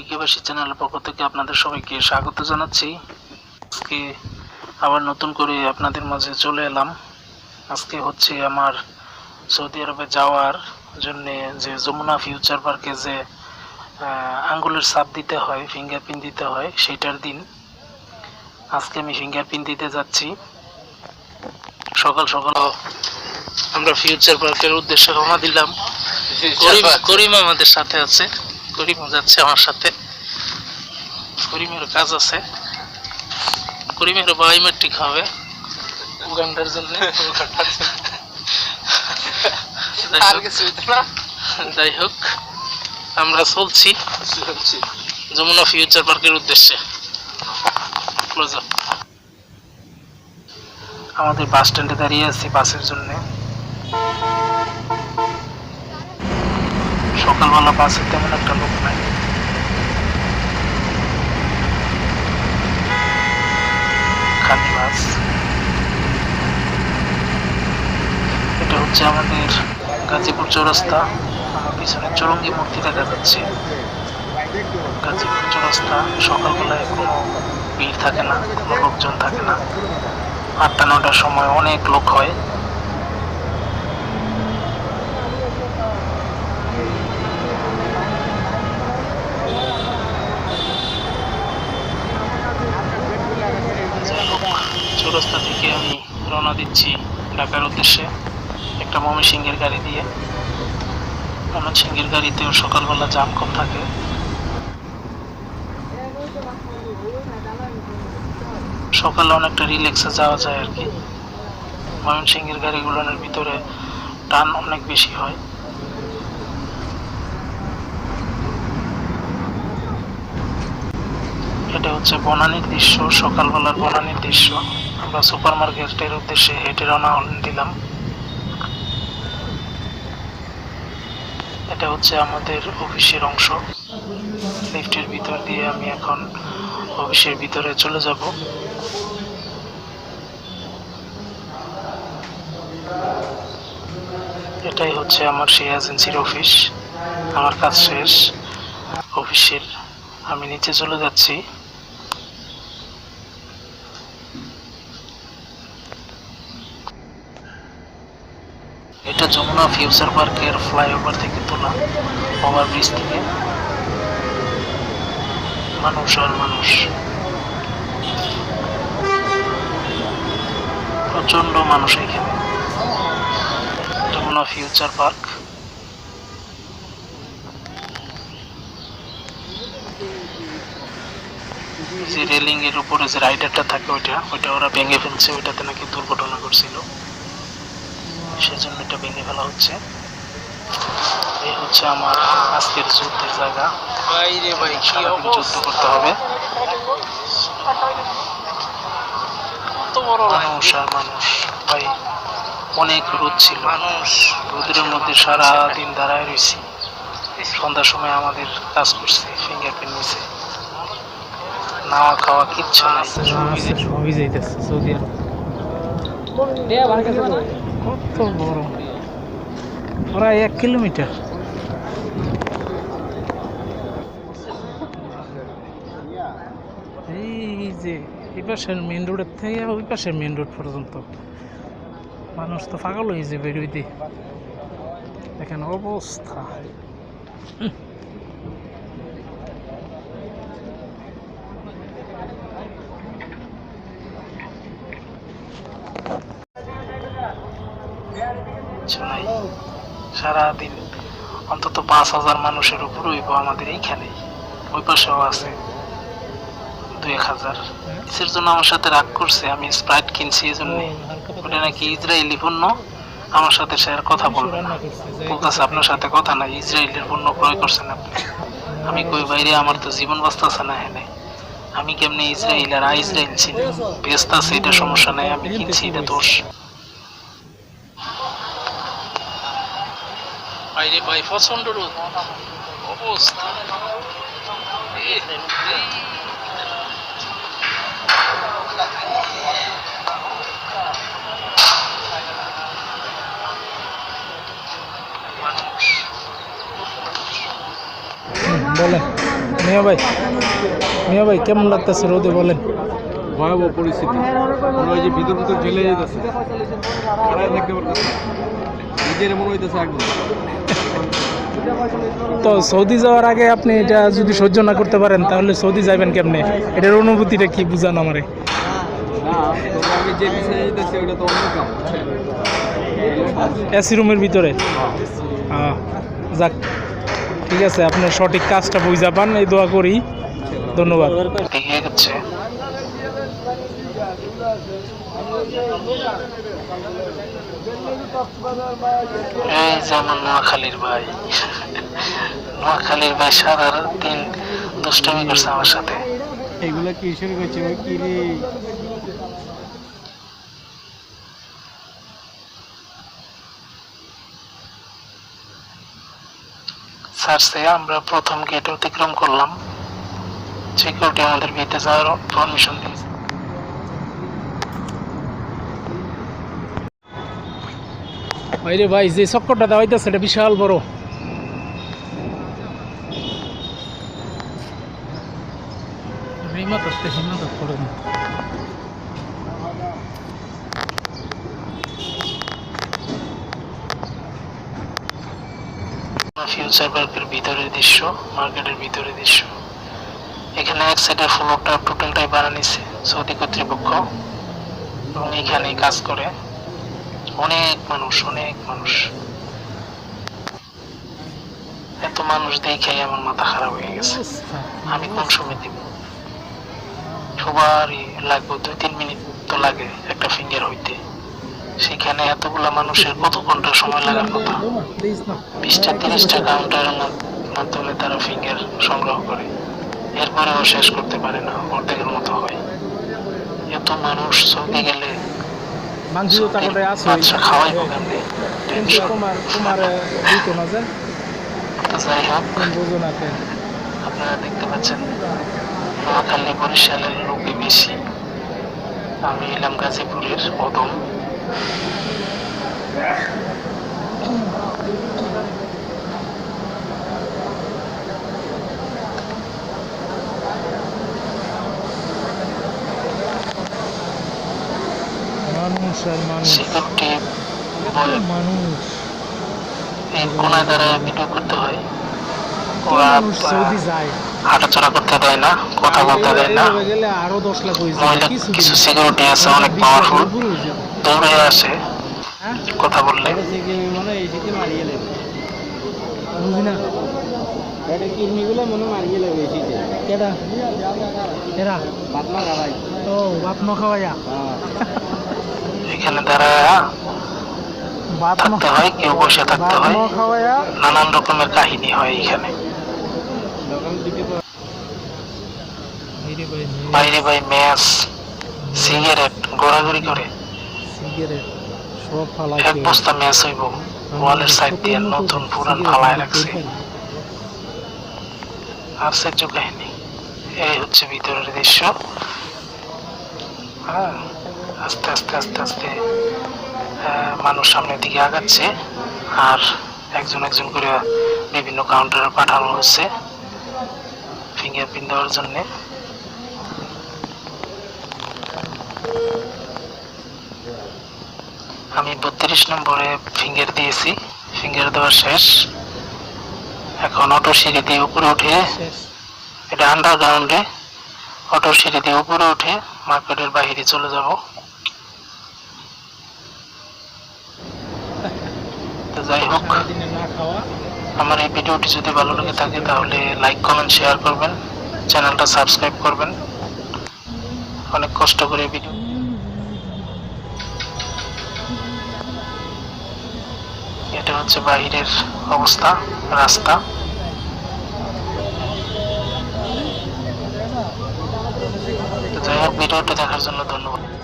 বিকেবাসী চ্যানেলের পক্ষ থেকে আপনাদের সবাইকে স্বাগত জানাচ্ছি। আজকে আবার নতুন করে আপনাদের মাঝে চলে এলাম। আজকে হচ্ছে আমার সৌদি আরবে যাওয়ার জন্য যে যমুনা ফিউচার পার্কে যে আঙ্গুলের ছাপ দিতে হয় ফিঙ্গারপ্রিন্ট দিতে হয় সেটার দিন আজকে আমি ফিঙ্গারপ্রিন্ট দিতে যাচ্ছি। সকাল সকাল আমরা ফিউচার পার্কের উদ্দেশ্যে রওনা দিলাম। করিম আমাদের সাথে আছে। করিম যাচ্ছে আমার সাথে। করিমের কাজ আছে। করিমের বায়োমেট্রিক হবে। উগান্ডার জন্য। যাই হোক- যাই আমরা চলছি। যমুনা ফিউচার পার্কের উদ্দেশ্যে। আমাদের বাস স্ট্যান্ডে দাঁড়িয়ে আছি বাসের জন্য। সকালবেলা বাসে তেমন একটা লোক নাই। খালি বাস। এটা হচ্ছে আমাদের গাজীপুর চৌরাস্তা। আমার পিছনে চরঙ্গি মূর্তি দেখা যাচ্ছে গাজীপুর চৌরাস্তা, সকালবেলায় কোনো ভিড় থাকে না, কোনো লোকজন থাকে না। আটটা, নটার সময় অনেক লোক হয় যাই হোক, চৌরাস্তা থেকে আমি রওনা দিচ্ছি ঢাকার উদ্দেশ্যে একটা ময়মনসিংহের গাড়ি দিয়ে। ময়মনসিংহের গাড়িতেও সকালবেলা জাম কম থাকে। সকালে অনেকটা রিল্যাক্সে যাওয়া যায় আর কি। ময়মনসিংহের গাড়িগুলোর ভিতরে টান অনেক বেশি হয়। এটা হচ্ছে বনানীর দৃশ্য, সকালবেলার বনানীর দৃশ্য। আমরা সুপার মার্কেটের উদ্দেশ্যে হেঁটে রওনা দিলাম। এটা হচ্ছে আমাদের অফিসের অংশ। লিফটের ভিতর দিয়ে আমি এখন অফিসের ভিতরে চলে যাব। এটাই হচ্ছে আমার সেই এজেন্সির অফিস। আমার কাজ শেষ। অফিসের আমি নিচে চলে যাচ্ছি। যমুনা ফিউচার পার্কের ফ্লাইওভার থেকে তোলা ওভার ব্রিজ থেকে। মানুষ আর মানুষ। প্রচণ্ড মানুষ এখানে। যমুনা ফিউচার পার্ক যে রেলিং এর উপরে যে রাইডারটা থাকে ওইটা ওইটা ওরা ভেঙে ফেলছে, ওইটাতে নাকি দুর্ঘটনা করছিল সেজন্য এটা ভেঙে ফেলা হচ্ছে। এই হচ্ছে আমার আজকের যুদ্ধের জায়গা। বাইরে ভাই কি যুদ্ধ করতে হবে। মানুষ আর মানুষ। ভাই অনেক রোদ ছিল। মানুষ। রোদের মধ্যে সারা দিন দাঁড়ায় রয়েছি সন্ধ্যার সময় আমাদের কাজ করছে ফিঙ্গারপ্রিন্ট নিছে। নাওয়া খাওয়া কিচ্ছু নাই। সবই যাইতেছে সৌদি আরব। কত বড়? প্রায় এক কিলোমিটার। এই যে, এই পাশের মেন রোডের থেকে ওই পাশের মেন রোড পর্যন্ত। মানুষ তো পাগল হয়ে যাবে বেরোইতে দেখেন অবস্থা হুম। কিছু নাই সারাদিন অন্তত পাঁচ হাজার মানুষের উপর হইব আমাদের এইখানে ওই পাশেও আছে। দুই এক হাজার। কিসের জন্য আমার সাথে রাগ করছে আমি স্প্রাইট কিনছি এই জন্য। ওটা নাকি ইসরায়েলি পণ্য আমার সাথে সে আর কথা বলবে না। বলতেছে আপনার সাথে কথা নাই ইসরায়েলের পণ্য ক্রয় করছেন আপনি। আমি কই বাইরে আমার তো জীবন বাঁচতেছে না এনে আমি কেমনি ইসরায়েল আর ইসরায়েল চিনি? ব্যস্ত আছে এটা সমস্যা নাই আমি কিনছি এটা দোষ। বাইরে ভাই প্রচণ্ড রোদ অবস্থা। বলেন। মিয়া ভাই মিয়া ভাই কেমন লাগতেছে রোদে বলেন? ভয়াবহ পরিস্থিতি। মনে হয় যে ভিতর ভিতর ঝেলে যেতেছে। থাকতে পারতেছে নিজের মনে হইতেছে একদম। তো সৌদি যাওয়ার আগে আপনি এটা যদি সহ্য না করতে পারেন, তাহলে সৌদি যাবেন কেমনে? এটার অনুভূতিটা কি বুঝান আমারে? এসি রুমের ভিতরে? যাক, ঠিক আছে আপনার সঠিক কাজটা বুঝা পান, এই দোয়া করি। ধন্যবাদ। এই যেমন নোয়াখালীর ভাই। নোয়াখালীর ভাই সারা দিন দুষ্টামি করছে আমার সাথে। এগুলো কি শুরু করছে? ওই কি রে? সার্চে আমরা প্রথম গেট অতিক্রম করলাম। সিকিউরিটি আমাদের ভিতরে যাওয়ার পারমিশন দিয়েছে। ভাইরে ভাই যে চক্করটা দেওয়া হইতেছে এটা বিশাল বড়। ফিউচার পার্কের ভিতরের দৃশ্য মার্কেটের ভিতরের দৃশ্য। এখানে এক সাইডের ফ্লোরটা টোটালটাই বানা নিছে সৌদি কর্তৃপক্ষ। এবং এখানে কাজ করে। অনেক মানুষ অনেক মানুষ। এত মানুষ দেখে আমার মাথা খারাপ হয়ে গেছে। আমি কোন সময় দিব? সবারই লাগবে, দুই, তিন মিনিট তো লাগে একটা ফিঙ্গার হইতে। সেখানে এতগুলা মানুষের কত ঘণ্টা সময় লাগার কথা? বিশটা, তিরিশটা কাউন্টারের মাধ্যমে তারা ফিঙ্গার সংগ্রহ করে। এরপরেও শেষ করতে পারে না, অর্ধেকের মতো হয়। এত মানুষ সৌদি গেলে মাংসও তারপরে আছে খাওয়াই হোক। আপনি। কিন্তু তোমার তোমার দিতে না যে? যাই বুঝো না কেন আপনারা দেখতে পাচ্ছেন নোয়াখালী বরিশালের রোগী বেশি। আমি এলাম গাজীপুরের কদম মানুষ আর মানুষ সিকিউরিটি মানুষ এই কোনায় দ্বারা ভিডিও করতে হয়। ওরা সৌদি যায়। হাঁটাচলা করতে দেয় না কথা বলতে দেয় না। মহিলা কিছু সিকিউরিটি আছে অনেক পাওয়ারফুল দৌড়ে আসে হ্যাঁ? কথা বললে। মনে হয় না? মনে হয় ও বাপ ন খাওয়াইয়া এখানে দাঁড়ায় থাকতে হয়, কেউ বসে থাকতে হয়, নানান রকমের কাহিনী হয় এখানে। বাইরে বাই ম্যাচ, সিগারেট, ঘোরাঘুরি করে। এক বস্তা ম্যাচ হইব, ওয়ালের সাইড দিয়ে নতুন পুরান ফালায় রাখছে। আশ্চর্য কাহিনী, এই হচ্ছে ভিতরের দৃশ্য। হ্যাঁ। আস্তে আস্তে আস্তে আস্তে মানুষ সামনের দিকে আগাচ্ছে আর একজন একজন করে বিভিন্ন কাউন্টারে পাঠানো হচ্ছে ফিঙ্গারপ্রিন্ট দেওয়ার জন্য। আমি বত্রিশ নম্বরে ফিঙ্গার দিয়েছি। ফিঙ্গার দেওয়া শেষ। এখন অটো সিঁড়ি দিয়ে উপরে উঠে, এটা আন্ডারগ্রাউন্ডে অটো সিঁড়ি দিয়ে উপরে উঠে মার্কেটের বাইরে চলে যাব। তো যাই হোক, আমার এই ভিডিওটি যদি ভালো লেগে থাকে তাহলে লাইক কমেন্ট শেয়ার করবেন, চ্যানেলটা সাবস্ক্রাইব করবেন। অনেক কষ্ট করে ভিডিও এটা হচ্ছে বাইরের অবস্থা, রাস্তা। যাই হোক, ভিডিওটা দেখার জন্য ধন্যবাদ।